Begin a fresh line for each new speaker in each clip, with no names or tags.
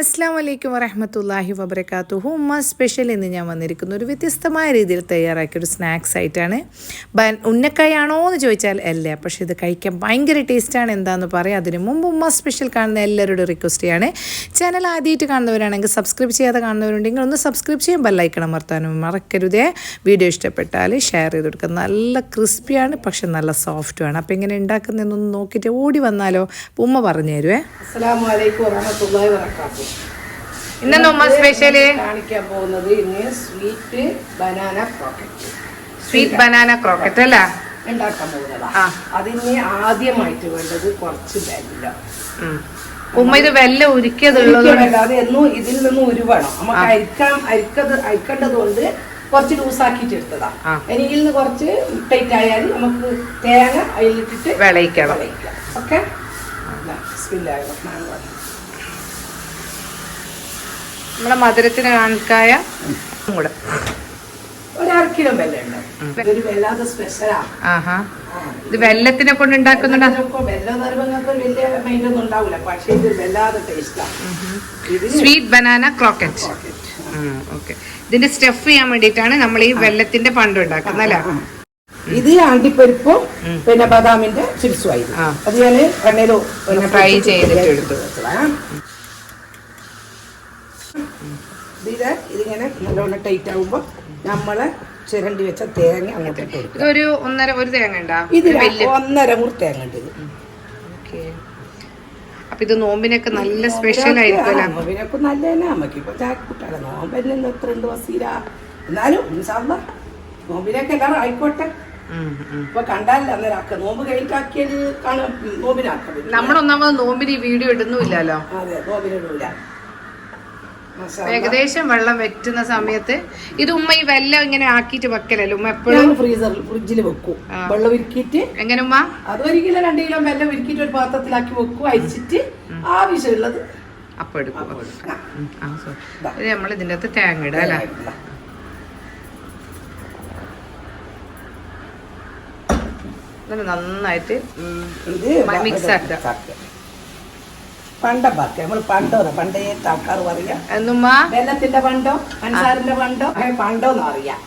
അസ്സാം വലൈക്കും വറഹമത്തല്ലാഹി വബർക്കാത്തു ഉമ്മ സ്പെഷ്യൽ എന്ന് ഞാൻ വന്നിരിക്കുന്ന. ഒരു വ്യത്യസ്തമായ രീതിയിൽ തയ്യാറാക്കിയ ഒരു സ്നാക്സ് ആയിട്ടാണ്. ബൻ ഉന്നക്കായാണോ എന്ന് ചോദിച്ചാൽ അല്ല. പക്ഷേ ഇത് കഴിക്കാൻ ഭയങ്കര ടേസ്റ്റാണ് എന്താണെന്ന് പറയാം. അതിന് മുമ്പ് ഉമ്മ സ്പെഷ്യൽ കാണുന്ന എല്ലാവരുടെ റിക്വസ്റ്റ് ചെയ്യാണ് ചാനൽ ആദ്യമായിട്ട് കാണുന്നവരാണെങ്കിൽ സബ്സ്ക്രൈബ് ചെയ്യാതെ കാണുന്നവരുണ്ടെങ്കിൽ ഒന്ന് സബ്സ്ക്രൈബ് ചെയ്യാൻ ബെല്ലൈക്കണം അമർത്താനും മറക്കരുതേ. വീഡിയോ ഇഷ്ടപ്പെട്ടാൽ ഷെയർ ചെയ്ത് കൊടുക്കുക. നല്ല ക്രിസ്പിയാണ് പക്ഷെ നല്ല സോഫ്റ്റുമാണ് അപ്പോൾ എങ്ങനെ ഉണ്ടാക്കുന്നതെന്നൊന്ന് നോക്കിയിട്ട് ഓടി വന്നാലോ. ഉമ്മ പറഞ്ഞു തരുവേ.
അസ്സാം വലൈക്കും വറഹ്മത്തുള്ളാഹി വബറകാതുഹു
ഇന്നെന്താ ഉമ്മ സ്പെഷ്യൽ
കാണിക്കാൻ പോകുന്നത് ഇന്ന് sweet banana croquette
sweet banana croquette അല്ല?
ഉണ്ടാക്കാൻ പോകുന്നതാ. അതിന് ആദ്യമായിട്ട് വേണ്ടത് കുറച്ച് വെല്ല.
ഉമ്മ ഇത് വെല്ല ഉരുക്കിയതുള്ളത്
അല്ലാതെ എന്നും ഇതിൽ നിന്ന് ഉരുവണം. നമുക്ക് അരിക്കാൻ അരിക്കത് അരിക്കേണ്ടത് കൊണ്ട് കുറച്ച് ലൂസാക്കിയിട്ട് എടുത്തതാ. ഇനി ഇതിൽ നിന്ന് കുറച്ച് ടൈറ്റ് ആയാൽ നമുക്ക് തേങ്ങ അതിലിട്ടിട്ട്
വിളയിക്കാം
വിളയിക്കാം. ഓക്കെ?
നമ്മളെ മധുരത്തിന് കണക്കായ കൂടെ.
ഒരക്കിലും
ആഹാ. ഇത് വെല്ലത്തിനെ കൊണ്ട് ഉണ്ടാക്കുന്നുണ്ട്. സ്വീറ്റ് ബനാന ക്രോക്കറ്റ് ഓക്കെ ഇതിന്റെ സ്റ്റഫ് ചെയ്യാൻ വേണ്ടിയിട്ടാണ് നമ്മൾ ഈ വെല്ലത്തിന്റെ പണ്ട് ഉണ്ടാക്കുന്നത് അല്ലേ?
ഇത് അണ്ടിപ്പരിപ്പും പിന്നെ ബദാമിന്റെ ചിപ്സും ആയിരുന്നു.
ആ.
അത് ഞാൻ എണ്ണയിലോ പിന്നെ
Fry ചെയ്തിട്ട് എടുത്തു.
ഇത് ഇതിങ്ങനെ നല്ലോണം ടൈറ്റ് ആകുമ്പോൾ നമ്മൾ ചിരണ്ടി വെച്ച തേങ്ങ അങ്ങോട്ട് ഇട്ട് കൊടുക്കുക.
ഇതൊരു ഒന്നര ഒരു തേങ്ങ ഉണ്ടാവും
ഇത് ഒന്നര മുറി തേങ്ങ ഉണ്ട് ഇത്.
അപ്പൊ ഇത് നോമ്പിനൊക്കെ നല്ല സ്പെഷ്യൽ ആയിരിക്കും അല്ലേ
നോമ്പിനൊക്കെ നല്ല തന്നെ നമുക്ക് ഇപ്പൊ ചാക്കുട്ടാണ് നോമ്പന്നെ എത്ര ഉണ്ട് വസീല? എന്നാലും നോമ്പിനൊക്കെ എല്ലാവരും ആയിക്കോട്ടെ. ഇപ്പൊ കണ്ടാലല്ല അന്നേരം നോമ്പ് നോമ്പിനാക്കാൻ പറ്റും
നമ്മളൊന്നാമത് നോമ്പിന് ഈ വീഡിയോ ഇടുന്നുമില്ലല്ലോ.
അതെ നോമ്പിനിടൂല
ഏകദേശം വെള്ളം വെറ്റുന്ന സമയത്ത് ഇത് ഉമ്മ ഈ വെല്ലം ഇങ്ങനെ ആക്കിയിട്ട് വെക്കലല്ലോ? ഉമ്മ എപ്പോഴും?
ഫ്രീസറിൽ ഫ്രിഡ്ജിൽ വെക്കും. വെള്ളം ഉരുക്കിയിട്ട്
എങ്ങനെ ഉമ്മ?
അത് ഒരു കിലോ രണ്ട് കിലോ വെല്ലം ഉരുക്കിയിട്ട് ഒരു പാത്രത്തിലാക്കി വെക്കും അരിച്ചിട്ട് ആവശ്യമുള്ളത്
അപ്പൊ എടുക്കും. നമ്മൾ ഇതിന്റെ അകത്ത് തേങ്ങ ഇടുക അല്ലേ? നന്നായിട്ട്
മിക്സ്
മ-
പണ്ടപ്പാക്ക നമ്മൾ പണ്ടോ പണ്ടേ ആൾക്കാർ പറയാ. വെള്ളത്തിന്റെ പണ്ടോ? പഞ്ചസാരന്റെ പണ്ടോ? അങ്ങനെ പണ്ടോന്ന് അറിയാം.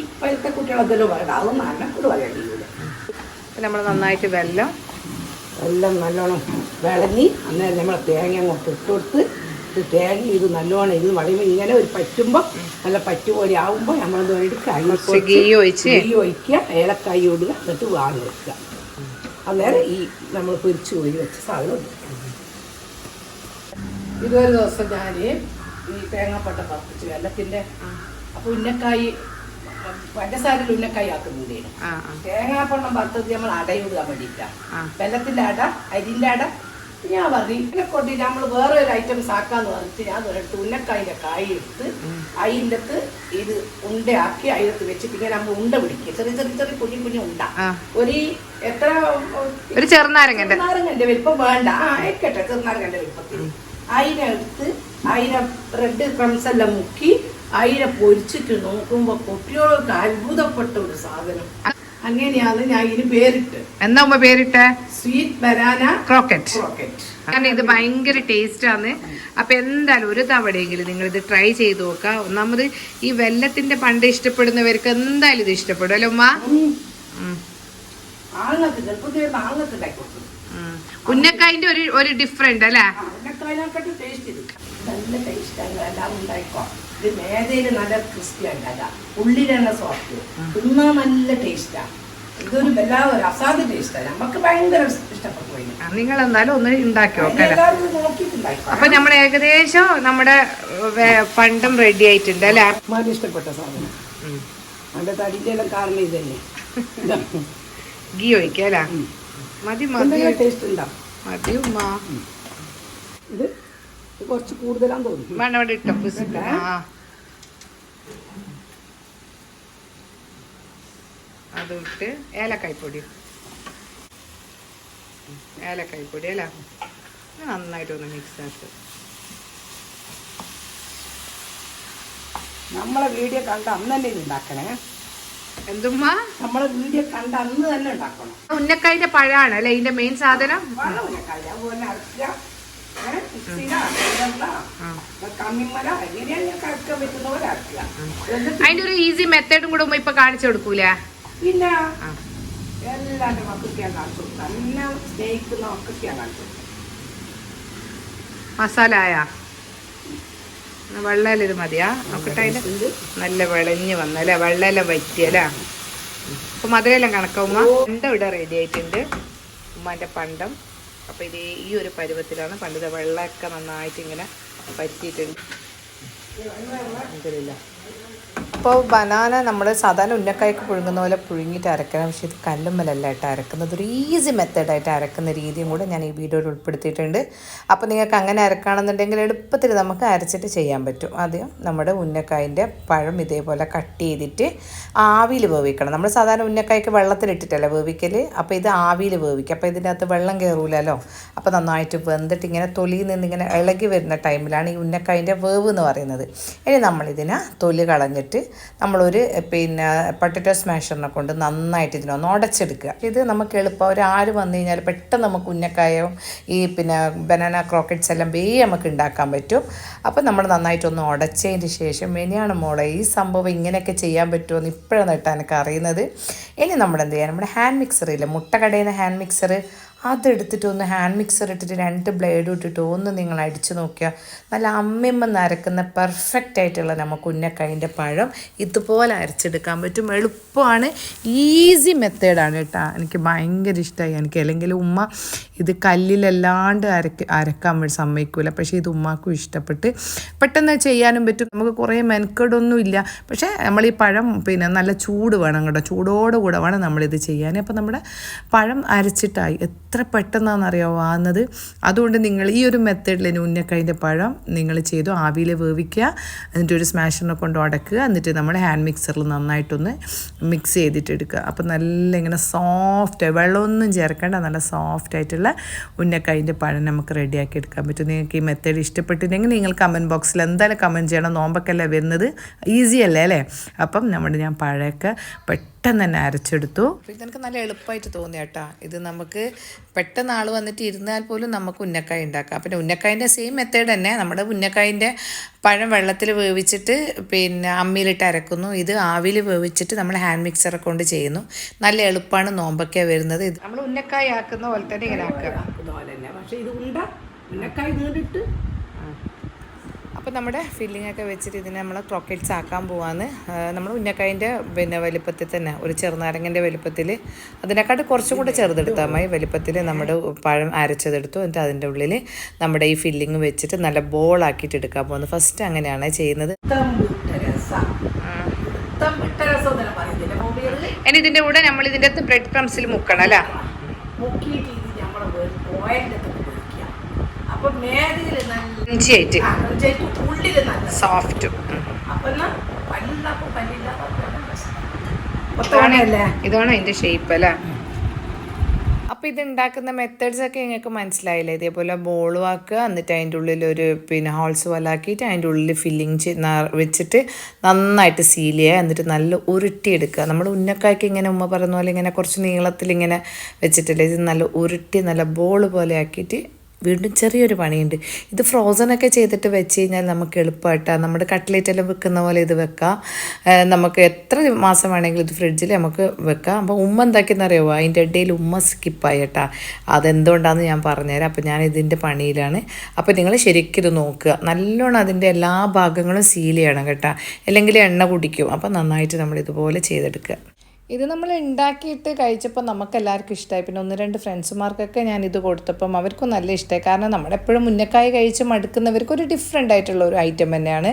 ഇപ്പോഴത്തെ കുട്ടികളെന്തെങ്കിലും പറയണം അതൊന്നും അന്നക്കൂട് പറയാൻ കഴിയൂല.
നമ്മൾ നന്നായിട്ട് വെല്ലം.
എല്ലാം നല്ലോണം വിളഞ്ഞി അന്നേരം നമ്മൾ തേങ്ങ അങ്ങോട്ട് ഇട്ട് കൊടുത്ത് ഇത് തേങ്ങ ഇത് നല്ലോണം ഇത് വളയുമ്പോൾ ഇങ്ങനെ ഒരു പറ്റുമ്പോൾ നല്ല പറ്റുപോലെ ആവുമ്പോൾ നമ്മൾ എടുക്കുക.
കുറച്ച് ഗീ ഒഴിച്ച്.
ഗീ ഒഴിക്കുക. ഏലക്കായി ഇടുക. എന്നിട്ട് വാങ്ങി വെക്കുക. അന്നേരം ഈ നമ്മൾ പൊരിച്ച് കോരി വെച്ച സാധനം. ഇതൊരു ദിവസം ഞാൻ ഈ തേങ്ങാപ്പട്ട പറപ്പിച്ചു വെള്ളത്തിന്റെ അപ്പോൾ ഉന്നക്കായി പഞ്ചസാരയിൽ ഉന്നക്കായി ആക്കുന്നുണ്ടേ
ആ ആ.
തേങ്ങാപ്പണ്ണം വറുത്തത് നമ്മൾ അടയിടുക വേണ്ടിയിട്ടാണ്. വെള്ളത്തിന്റെ അട അരിന്റെ അട ഞാൻ പറഞ്ഞു ഇതിനെ കൊണ്ട് നമ്മൾ വേറെ ഒരു ഐറ്റംസ് ആക്കാന്ന് പറഞ്ഞിട്ട് ഞാൻ ഒരിടത്ത് ഉന്നക്കായിന്റെ കായ് എടുത്ത് അതിന്റെ അകത്ത് ഇത് ഉണ്ടയാക്കി അതിനകത്ത് വെച്ചിട്ട് പിന്നെ നമ്മൾ ഉണ്ട പിടിക്കുക ചെറിയ ചെറിയ ചെറിയ കുഞ്ഞു കുഞ്ഞു ഉണ്ട. ഒരു എത്ര
ഒരു ചെറുനാരങ്ങന്റെ
ചെറുനാരങ്ങന്റെ വലിപ്പം വേണ്ട. ആ ആയിക്കട്ടെ ചെറുനാരങ്ങന്റെ വലിപ്പത്തിൽ. അതിനെടുത്ത് അതിനെ റെഡ് ക്രംസ് എല്ലാം മുക്കി അതിനെ പൊരിച്ചിട്ട് നോക്കുമ്പോ കുട്ടികൾക്ക് അത്ഭുതപ്പെട്ട ഒരു സാധനം. അങ്ങനെയാണ് ഞാൻ ഇതിന് പേരിട്ട്.
എന്താ ഉമ്മ പേരിട്ട?
സ്വീറ്റ് ബനാന
ക്രോക്കറ്റ്
ക്രോക്കറ്റ്
കാരണം ഇത് ഭയങ്കര ടേസ്റ്റ് ആണ്. അപ്പൊ എന്തായാലും ഒരു തവണയെങ്കിലും നിങ്ങൾ ഇത് ട്രൈ ചെയ്ത് നോക്കുക. ഒന്നാമത് ഈ വെല്ലത്തിന്റെ പണ്ട് ഇഷ്ടപ്പെടുന്നവർക്ക് എന്തായാലും ഇത് ഇഷ്ടപ്പെടും അല്ലേ ഉമ്മ. ഉന്നക്കായിന്റെ ഒരു ഒരു ഡിഫറെന്റ് അല്ലേ?
അതിനെക്കാളും ടേസ്റ്റ് ഇത് നല്ല ടേസ്റ്റാണ് എല്ലാം ഉണ്ടായിക്കോ ഇത് മേതയിൽ നല്ല ക്രിസ്പി ഉണ്ടാകാം ഉള്ളിലെണ്ണ സോഫ്റ്റ് തിന്നാൻ നല്ല ടേസ്റ്റാണ് ഇതൊരു വല്ലാതെ ഒരു അസാധ്യ ടേസ്റ്റാണ് നമുക്ക് ഭയങ്കര ഇഷ്ടപ്പെട്ടു
നിങ്ങൾ എന്തായാലും ഒന്ന് ഉണ്ടാക്കി അപ്പൊ നമ്മൾ ഏകദേശം നമ്മുടെ പണ്ടും റെഡി ആയിട്ടുണ്ട് അല്ലെ?
ഇഷ്ടപ്പെട്ട സാധനം. അതിന്റെ തടിന്റെ എല്ലാം കാരണം ഇതല്ലേ.
ഗീ ഒഴിക്കാം അല്ലേ മതി മതി.
ടേസ്റ്റ് ഉണ്ടാവും
മതി ഉമ്മ.
ഇത് കുറച്ച് കൂടുതലാന്ന് തോന്നുന്നു.
വേണ്ട ഇട്ട അത് ഇട്ട് ഏലക്കായ്പൊടി ഏലക്കായ്പൊടി അല്ല? ഇത് നന്നായിട്ടൊന്ന് മിക്സ് ആക്കി.
നമ്മളെ വീഡിയോ കണ്ട അന്ന് തന്നെ ഉണ്ടാക്കണേ.
എന്തുമ്മാ?
നമ്മളെ വീഡിയോ കണ്ട അന്ന് തന്നെ ഉണ്ടാക്കണം.
ഉന്നക്കായിന്റെ പഴാണ് അല്ലെ ഇതിന്റെ മെയിൻ സാധനം?
ഉന്നക്കായ. അതുപോലെ അരക്കുക
അതിന്റെ ഒരു ഈസി മെത്തേഡും കൂടെ ഇപ്പൊ കാണിച്ചു കൊടുക്കൂല?
ഇല്ല എല്ലാവരുടെ മക്കൾക്ക് ഞാൻ കാണിച്ചു എന്നെ സ്നേഹിക്കുന്ന മക്കൾക്ക് ഞാൻ കാണിച്ചു കൊടുക്കും.
മസാല ആയാ? വെള്ളയില ഇത് മതിയാ? നോക്കട്ടെ അതിന്റെ നല്ല വിളഞ്ഞ് വന്നല്ലേ? വെള്ളമെല്ലാം വറ്റിയല്ലേ അപ്പൊ മധുരെല്ലാം കണക്കാവുമ്പോ പണ്ടം ഇവിടെ റെഡി ആയിട്ടുണ്ട്. ഉമ്മാന്റെ പണ്ടം. അപ്പൊ ഇത് ഈ ഒരു പരുവത്തിലാണ് പണ്ടത്തെ വെള്ളമൊക്കെ നന്നായിട്ട് ഇങ്ങനെ പറ്റിയിട്ടുണ്ട് അൽഹംദുലില്ലാ. അപ്പോൾ ബനാന നമ്മൾ സാധാരണ ഉന്നക്കായ്ക്ക് പുഴുങ്ങുന്ന പോലെ പുഴുങ്ങിയിട്ട് അരക്കണം. പക്ഷേ ഇത് കല്ലുമ്മലല്ല കേട്ടോ. അരക്കുന്നത് ഒരു ഈസി മെത്തേഡായിട്ട് അരക്കുന്ന രീതിയും കൂടെ ഞാൻ ഈ വീഡിയോയിൽ ഉൾപ്പെടുത്തിയിട്ടുണ്ട്. അപ്പോൾ നിങ്ങൾക്ക് അങ്ങനെ അരക്കുകയാണെന്നുണ്ടെങ്കിൽ എളുപ്പത്തിൽ നമുക്ക് അരച്ചിട്ട് ചെയ്യാൻ പറ്റും. ആദ്യം നമ്മുടെ ഉന്നക്കായന്റെ പഴം ഇതേപോലെ കട്ട് ചെയ്തിട്ട് ആവിയിൽ വേവിക്കണം. നമ്മൾ സാധാരണ ഉന്നക്കായ്ക്ക് വെള്ളത്തിലിട്ടിട്ടല്ല വേവിക്കൽ? അപ്പോൾ ഇത് ആവിയിൽ വേവിക്കുക. അപ്പോൾ ഇതിന്റെ അകത്ത് വെള്ളം കയറൂലല്ലോ. അപ്പോൾ നന്നായിട്ട് വെന്തിട്ട് ഇങ്ങനെ തൊലിയിൽ നിന്ന് ഇങ്ങനെ ഇളകി വരുന്ന ടൈമിലാണ് ഈ ഉന്നക്കായന്റെ വേവ് എന്ന് പറയുന്നത്. ഇനി നമ്മളിതിനെ തൊലി കളഞ്ഞിട്ട് നമ്മളൊരു പിന്നെ പൊട്ടറ്റോ സ്മാഷറിനെ കൊണ്ട് നന്നായിട്ട് ഇതിനൊന്ന് ഉടച്ചെടുക്കുക ഇത് നമുക്ക് എളുപ്പം ഒരു ആര് വന്നു കഴിഞ്ഞാൽ പെട്ടെന്ന് നമുക്ക് ഉന്നക്കായോ ഈ പിന്നെ ബനാന ക്രോക്കറ്റ്സ് എല്ലാം വേ നമുക്ക് ഉണ്ടാക്കാൻ പറ്റും. അപ്പോൾ നമ്മൾ നന്നായിട്ടൊന്ന് ഉടച്ചതിന് ശേഷം ഇനിയാണ് മോളെ ഈ സംഭവം ഇങ്ങനെയൊക്കെ ചെയ്യാൻ പറ്റുമോ എന്ന് ഇപ്പോഴാണ് കേട്ടോ എനിക്ക് അറിയുന്നത്. ഇനി നമ്മൾ എന്ത് ചെയ്യാം നമ്മുടെ ഹാൻഡ് ഇല്ലേ മുട്ട കടയിൽ ഹാൻഡ് മിക്സർ അതെടുത്തിട്ട് ഒന്ന് ഹാൻഡ് മിക്സർ ഇട്ടിട്ട് രണ്ട് ബ്ലേഡും ഇട്ടിട്ട് ഒന്ന് നിങ്ങൾ അടിച്ചു നോക്കിയാൽ നല്ല അമ്മയമ്മ നരക്കുന്ന പെർഫെക്റ്റ് ആയിട്ടുള്ള നമുക്ക് ഉന്നക്കൈന്റെ പഴം ഇതുപോലെ അരച്ചെടുക്കാൻ പറ്റും. എളുപ്പമാണ്. ഈസി മെത്തേഡാണ് കേട്ടോ. എനിക്ക് ഭയങ്കര ഇഷ്ടമായി എനിക്ക് അല്ലെങ്കിൽ ഉമ്മ ഇത് കല്ലിലല്ലാണ്ട് അരക്ക അരക്കാൻ വേണ്ടി സമ്മതിക്കൂല. പക്ഷേ ഇത് ഉമ്മാക്കും ഇഷ്ടപ്പെട്ട് പെട്ടെന്ന് ചെയ്യാനും പറ്റും. നമുക്ക് കുറേ മെനക്കേടൊന്നും ഇല്ല. പക്ഷേ നമ്മൾ ഈ പഴം പിന്നെ നല്ല ചൂട് വേണം കേട്ടോ. ചൂടോടുകൂടെ വേണം നമ്മളിത് ചെയ്യാൻ. അപ്പോൾ നമ്മുടെ പഴം അരച്ചിട്ടായി. എത്ര പെട്ടെന്നാണെന്നറിയാമോ ആകുന്നത് അതുകൊണ്ട് നിങ്ങൾ ഈ ഒരു മെത്തേഡിൽ ഉന്നക്കൈന്റെ പഴം നിങ്ങൾ ചെയ്തു. ആവിയിൽ വേവിക്കുക. എന്നിട്ട് ഒരു സ്മാഷറിനെ കൊണ്ട് അടക്കുക. എന്നിട്ട് നമ്മൾ ഹാൻഡ് മിക്സറിൽ നന്നായിട്ടൊന്ന് മിക്സ് ചെയ്തിട്ട് എടുക്കുക. അപ്പോൾ നല്ല ഇങ്ങനെ സോഫ്റ്റ് വെള്ളമൊന്നും ചേർക്കേണ്ട. നല്ല സോഫ്റ്റ് ആയിട്ടുള്ള ഉന്നക്കൈന്റെ പഴം നമുക്ക് റെഡിയാക്കി എടുക്കാൻ പറ്റും. നിങ്ങൾക്ക് ഈ മെത്തേഡ് ഇഷ്ടപ്പെട്ടില്ലെങ്കിൽ നിങ്ങൾ കമന്റ് ബോക്സിൽ എന്തായാലും കമന്റ് ചെയ്യണം. നോമ്പൊക്കെയല്ലേ വരുന്നത്? ഈസി അല്ലേ അല്ലേ? അപ്പം നമ്മുടെ ഞാൻ പഴമൊക്കെ പെട്ടെന്ന് തന്നെ അരച്ചെടുത്തു. ഇതെനിക്ക് നല്ല എളുപ്പമായിട്ട് തോന്നി കേട്ടോ. ഇത് നമുക്ക് പെട്ടെന്ന് ആൾ വന്നിട്ട് ഇരുന്നാൽ പോലും നമുക്ക് ഉന്നക്കായ ഉണ്ടാക്കാം. പിന്നെ ഉന്നക്കായന്റെ സെയിം മെത്തേഡ് തന്നെ. നമ്മുടെ ഉന്നക്കായന്റെ പഴം വെള്ളത്തിൽ വേവിച്ചിട്ട് പിന്നെ അമ്മിയിലിട്ട് അരക്കുന്നു. ഇത് ആവിയിൽ വേവിച്ചിട്ട് നമ്മൾ ഹാൻഡ് മിക്സറെ കൊണ്ട് ചെയ്യുന്നു. നല്ല എളുപ്പമാണ് നോമ്പൊക്കെ വരുന്നത്. ഇത് നമ്മൾ ഉന്നക്കായ ആക്കുന്ന പോലെ തന്നെ ഇങ്ങനെ ആക്കുക.
പക്ഷെ ഇത് ഉണ്ട. ഉന്നക്കായ് നീണ്ടിട്ട്
അപ്പോൾ നമ്മുടെ ഫില്ലിംഗ് ഒക്കെ വെച്ചിട്ട് ഇതിനെ നമ്മൾ ക്രോക്കറ്റ്സ് ആക്കാൻ പോവാന്ന്. നമ്മൾ ഉന്നക്കായന്റെ പിന്നെ വലിപ്പത്തിൽ തന്നെ ഒരു ചെറുനാരങ്ങന്റെ വലിപ്പത്തിൽ. അതിനെക്കാട്ട് കുറച്ചും കൂടെ ചെറുതെടുത്താൽ മതി. വലിപ്പത്തിൽ നമ്മുടെ പഴം അരച്ചതെടുത്തു. എന്നിട്ട് അതിന്റെ ഉള്ളിൽ നമ്മുടെ ഈ ഫില്ലിങ് വെച്ചിട്ട് നല്ല ബോളാക്കിയിട്ട് എടുക്കാൻ പോകുന്നത് ഫസ്റ്റ് അങ്ങനെയാണ് ചെയ്യുന്നത്. ഇനി ഇതിന്റെ കൂടെ നമ്മൾ ഇതിന്റെ അകത്ത് ബ്രെഡ് ക്രംസിൽ മുക്കണം അല്ലേ?
അപ്പൊ
ഇഞ്ചിയായിട്ട്.
നല്ല
സോഫ്റ്റും
പല്ലില്ലാത്ത പല്ലില്ലാത്ത
ഇതാണ് അതിന്റെ അതിന്റെ ഷേപ്പ് അല്ലേ? അപ്പോൾ ഇത് ഉണ്ടാക്കുന്ന മെത്തേഡ്സ് ഒക്കെ നിങ്ങൾക്ക് മനസ്സിലായില്ലേ? ഇതേപോലെ ബോളും ആക്കുക എന്നിട്ട് അതിന്റെ ഉള്ളിൽ ഒരു പിന്നെ ഹോൾസ് പോലെ ആക്കിയിട്ട് അതിന്റെ ഉള്ളിൽ ഫില്ലിങ് വെച്ചിട്ട് നന്നായിട്ട് സീൽ ചെയ്യുക എന്നിട്ട് നല്ല ഉരുട്ടിയെടുക്കുക. നമ്മൾ ഉന്നക്കായ്ക്ക് ഇങ്ങനെ ഉമ്മ പറഞ്ഞ പോലെ ഇങ്ങനെ കുറച്ച് നീളത്തിൽ ഇങ്ങനെ വെച്ചിട്ടില്ലേ? ഇത് നല്ല ഉരുട്ടി നല്ല ബോൾ പോലെ ആക്കിയിട്ട് വീണ്ടും ചെറിയൊരു പണിയുണ്ട്. ഇത് ഫ്രോസനൊക്കെ ചെയ്തിട്ട് വെച്ച് കഴിഞ്ഞാൽ നമുക്ക് എളുപ്പമായിട്ടാണ് നമ്മുടെ കട്ട്ലേറ്റ് എല്ലാം വെക്കുന്ന പോലെ ഇത് വെക്കാം. നമുക്ക് എത്ര മാസം വേണമെങ്കിലും ഇത് ഫ്രിഡ്ജിൽ നമുക്ക് വെക്കാം. അപ്പോൾ ഉമ്മ എന്താക്കിയെന്ന് അറിയുമോ അതിന്റെ ഇടയിൽ ഉമ്മ സ്കിപ്പായി കേട്ടാ അതെന്തുകൊണ്ടാണെന്ന് ഞാൻ പറഞ്ഞുതരാം. അപ്പോൾ ഞാൻ ഇതിന്റെ പണിയിലാണ്. അപ്പോൾ നിങ്ങൾ ശരിക്കും ഇത് നോക്കുക. നല്ലോണം അതിന്റെ എല്ലാ ഭാഗങ്ങളും സീൽ ചെയ്യണം കേട്ടോ. അല്ലെങ്കിൽ എണ്ണ കുടിക്കും. അപ്പോൾ നന്നായിട്ട് നമ്മൾ ഇതുപോലെ ചെയ്തെടുക്കുക. ഇത് നമ്മൾ ഉണ്ടാക്കിയിട്ട് കഴിച്ചപ്പോൾ നമുക്ക് എല്ലാവർക്കും ഇഷ്ടമായി പിന്നെ ഒന്ന് രണ്ട് ഫ്രണ്ട്സുമാർക്കൊക്കെ ഞാൻ ഇത് കൊടുത്തപ്പം അവർക്കും നല്ല ഇഷ്ടമായി കാരണം നമ്മളെപ്പോഴും മുന്നക്കായി കഴിച്ച് മടുക്കുന്നവർക്ക് ഒരു ഡിഫറെന്റ് ആയിട്ടുള്ള ഒരു ഐറ്റം തന്നെയാണ്.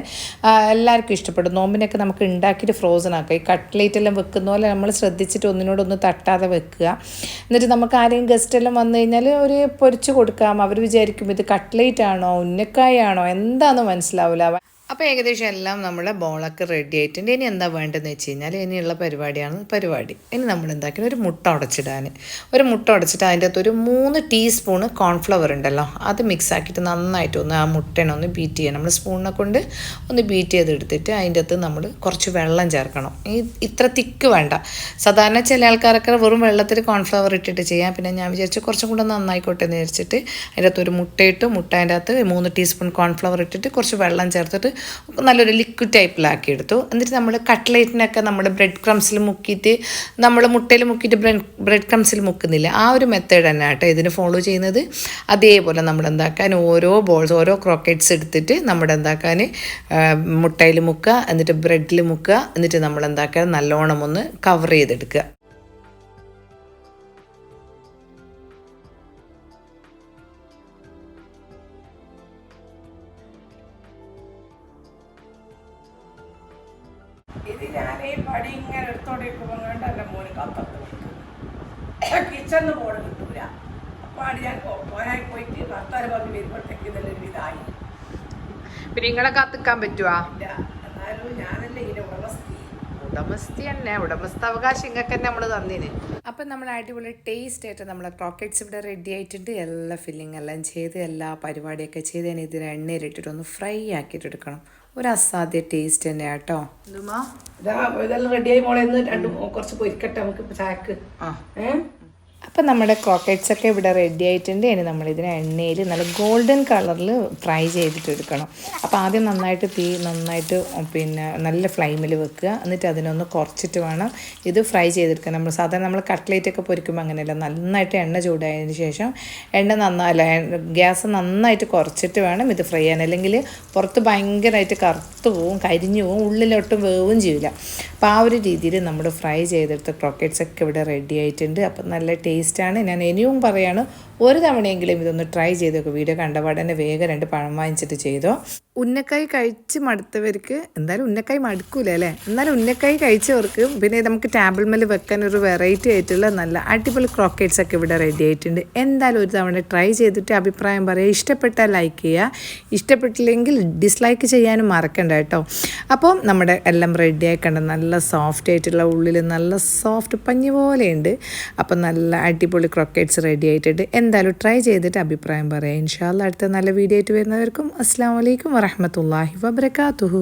എല്ലാവർക്കും ഇഷ്ടപ്പെടും. നോമ്പിനൊക്കെ നമുക്ക് ഉണ്ടാക്കിയിട്ട് ഫ്രോസൺ ആക്കുക ഈ കട്ട്ലേറ്റ് എല്ലാം വെക്കുന്ന പോലെ നമ്മൾ ശ്രദ്ധിച്ചിട്ട് ഒന്നിനോടൊന്ന് തട്ടാതെ വെക്കുക. എന്നിട്ട് നമുക്ക് ആരെയും ഗസ്റ്റ് എല്ലാം വന്നു കഴിഞ്ഞാൽ ഒരു പൊരിച്ച് കൊടുക്കാം. അവർ വിചാരിക്കും ഇത് കട്ട്ലേറ്റ് ആണോ ഉന്നക്കായ ആണോ എന്താണെന്ന് മനസ്സിലാവില്ല അപ്പോൾ ഏകദേശം എല്ലാം നമ്മുടെ ബോളൊക്കെ റെഡി ആയിട്ടുണ്ട്. ഇനി എന്താ വേണ്ടതെന്ന് വെച്ച് കഴിഞ്ഞാൽ ഇനിയുള്ള പരിപാടിയാണ് പരിപാടി. ഇനി നമ്മൾ എന്താക്കണം ഒരു മുട്ട ഉടച്ചിടാൻ ഒരു മുട്ട ഉടച്ചിട്ട് അതിന്റെ അകത്ത് ഒരു മൂന്ന് ടീസ്പൂണ് കോൺഫ്ലവർ ഉണ്ടല്ലോ അത് മിക്സ് ആക്കിയിട്ട് നന്നായിട്ട് ഒന്ന് ആ മുട്ടേനെ ഒന്ന് ബീറ്റ് ചെയ്യണം. നമ്മൾ സ്പൂണിനെ കൊണ്ട് ഒന്ന് ബീറ്റ് ചെയ്തെടുത്തിട്ട് അതിന്റെ അകത്ത് നമ്മൾ കുറച്ച് വെള്ളം ചേർക്കണം. ഈ ഇത്ര തിക്ക് വേണ്ട. സാധാരണ ചില ആൾക്കാരൊക്കെ വെറും വെള്ളത്തിൽ കോൺഫ്ലവർ ഇട്ടിട്ട് ചെയ്യാം. പിന്നെ ഞാൻ വിചാരിച്ചു കുറച്ചും കൂടെ നന്നായിക്കോട്ടെ എന്ന് വിചാരിച്ചിട്ട് അതിന്റെ അകത്ത് ഒരു മുട്ടയിട്ട് മുട്ട അതിന്റെ അകത്ത് മൂന്ന് ടീസ്പൂൺ കോൺഫ്ലവർ ഇട്ടിട്ട് കുറച്ച് വെള്ളം ചേർത്തിട്ട് നല്ലൊരു ലിക്വിഡ് ടൈപ്പിലാക്കി എടുത്തു. എന്നിട്ട് നമ്മൾ കട്ട്ലേറ്റിനൊക്കെ നമ്മൾ ബ്രെഡ് ക്രംസിൽ മുക്കിയിട്ട് നമ്മൾ മുട്ടയിൽ മുക്കിയിട്ട് ബ്രെഡ് ബ്രെഡ് ക്രംസിൽ മുക്കുന്നില്ല. ആ ഒരു മെത്തേഡ് തന്നെ കേട്ടോ ഇതിന് ഫോളോ ചെയ്യുന്നത്. അതേപോലെ നമ്മൾ എന്താക്കാൻ ഓരോ ബോൾസ് ഓരോ ക്രോക്കറ്റ്സ് എടുത്തിട്ട് നമ്മൾ എന്താക്കാൻ മുട്ടയിൽ മുക്കുക എന്നിട്ട് ബ്രെഡിൽ മുക്കുക എന്നിട്ട് നമ്മൾ എന്താക്കാൻ നല്ലോണം ഒന്ന് കവർ ചെയ്തെടുക്കുക.
കിച്ചണിന്ന് പോലെ കിട്ടൂല. അപ്പൊ അടി ഞാൻ പോരായി പോയിട്ട് ഭർത്താവ് പറഞ്ഞ് വരുമ്പോഴത്തേക്ക് ഇതെല്ലാം ഇതായി.
പിന്നെ നിങ്ങളെ കാത്തിക്കാൻ പറ്റുവാ?
ഇല്ല. എന്നാലും ഞാനല്ലേ ഇതിന്റെ ഉടമസ്ഥി.
ഉടമസ്ഥ തന്നെ. ഉടമസ്ഥ ഇങ്ങക്ക് തന്നെ നമ്മൾ തന്നിന്. അപ്പം നമ്മൾ അടിപൊളി ടേസ്റ്റ് ആയിട്ട് നമ്മളെ ക്രോക്കറ്റ്സ് ഇവിടെ റെഡി ആയിട്ടുണ്ട്. എല്ലാ ഫില്ലിംഗ് എല്ലാം ചെയ്ത് എല്ലാ പരിപാടിയൊക്കെ ചെയ്ത് ഞാൻ ഇതിന് എണ്ണയിലിട്ടിട്ട് ഒന്ന് ഫ്രൈ ആക്കിയിട്ട് എടുക്കണം. ഒരു അസാധ്യ ടേസ്റ്റ് തന്നെ കേട്ടോ
ഇതെല്ലാം റെഡിയായി മോളെ. രണ്ട് കുറച്ച് പൊരിക്കട്ടെ. നമുക്ക് ചാക്ക്
ആ.
ഏഹ്
അപ്പം നമ്മുടെ ക്രോക്കറ്റ്സ് ഒക്കെ ഇവിടെ റെഡി ആയിട്ടുണ്ട്. ഇനി നമ്മളിതിനെ എണ്ണയിൽ നല്ല ഗോൾഡൻ കളറിൽ ഫ്രൈ ചെയ്തിട്ട് എടുക്കണം അപ്പോൾ ആദ്യം നന്നായിട്ട് തീ നന്നായിട്ട് പിന്നെ നല്ല ഫ്ലൈമിൽ വെക്കുക. എന്നിട്ട് അതിനൊന്ന് കുറച്ചിട്ട് വേണം ഇത് ഫ്രൈ ചെയ്തെടുക്കാൻ. നമ്മൾ സാധാരണ നമ്മൾ കട്ട്ലേറ്റ് ഒക്കെ പൊരിക്കുമ്പോൾ അങ്ങനെയല്ല. നന്നായിട്ട് എണ്ണ ചൂടായതിന് ശേഷം എണ്ണ നന്നല്ല ഗ്യാസ് നന്നായിട്ട് കുറച്ചിട്ട് വേണം ഇത് ഫ്രൈ ചെയ്യാൻ. അല്ലെങ്കിൽ പുറത്ത് ഭയങ്കരമായിട്ട് കറുത്ത് പോവും കരിഞ്ഞു പോവും ഉള്ളിലൊട്ടും വേവും ചെയ്യില്ല അപ്പോൾ ആ ഒരു രീതിയിൽ നമ്മൾ ഫ്രൈ ചെയ്തെടുത്ത ക്രോക്കറ്റ്സ് ഒക്കെ ഇവിടെ റെഡി ആയിട്ടുണ്ട്. അപ്പം നല്ല ടേസ്റ്റാണ് ഞാൻ ഇനിയും പറയാണ് ഒരു തവണയെങ്കിലും ഇതൊന്ന് ട്രൈ ചെയ്ത് നോക്കുക വീഡിയോ കണ്ടപാടന്നെ വേഗം രണ്ട് പഴം വാങ്ങിച്ചിട്ട് ചെയ്തോ. ഉന്നക്കായ് കഴിച്ച് മടുത്തവർക്ക് എന്തായാലും ഉന്നക്കായ് മടുക്കൂല അല്ലേ? എന്നാലും ഉന്നക്കായ് കഴിച്ചവർക്ക് പിന്നെ നമുക്ക് ടേബിൾ മേൽ വെക്കാൻ ഒരു വെറൈറ്റി ആയിട്ടുള്ള നല്ല അടിപൊളി ക്രോക്കറ്റ്സ് ഒക്കെ ഇവിടെ റെഡി ആയിട്ടുണ്ട്. എന്തായാലും ഒരു തവണ ട്രൈ ചെയ്തിട്ട് അഭിപ്രായം പറയുക. ഇഷ്ടപ്പെട്ടാൽ ലൈക്ക് ചെയ്യുക. ഇഷ്ടപ്പെട്ടില്ലെങ്കിൽ ഡിസ്ലൈക്ക് ചെയ്യാനും മറക്കണ്ട കേട്ടോ. അപ്പോൾ നമ്മുടെ എല്ലാം റെഡി ആയിക്കണ്ട നല്ല സോഫ്റ്റ് ആയിട്ടുള്ള ഉള്ളിൽ നല്ല സോഫ്റ്റ് പഞ്ഞി പോലെയുണ്ട് അപ്പം നല്ല അടിപൊളി ക്രോക്കറ്റ്സ് റെഡി ആയിട്ടുണ്ട്. എന്തായാലും ട്രൈ ചെയ്തിട്ട് അഭിപ്രായം പറയാം. ഇൻഷാല്ല അടുത്ത നല്ല വീഡിയോ ആയിട്ട് വരുന്നവർക്കും അസ്സാം വലൈക്കും വറഹമത്തല്ലാഹി വബർക്കാത്തുഹു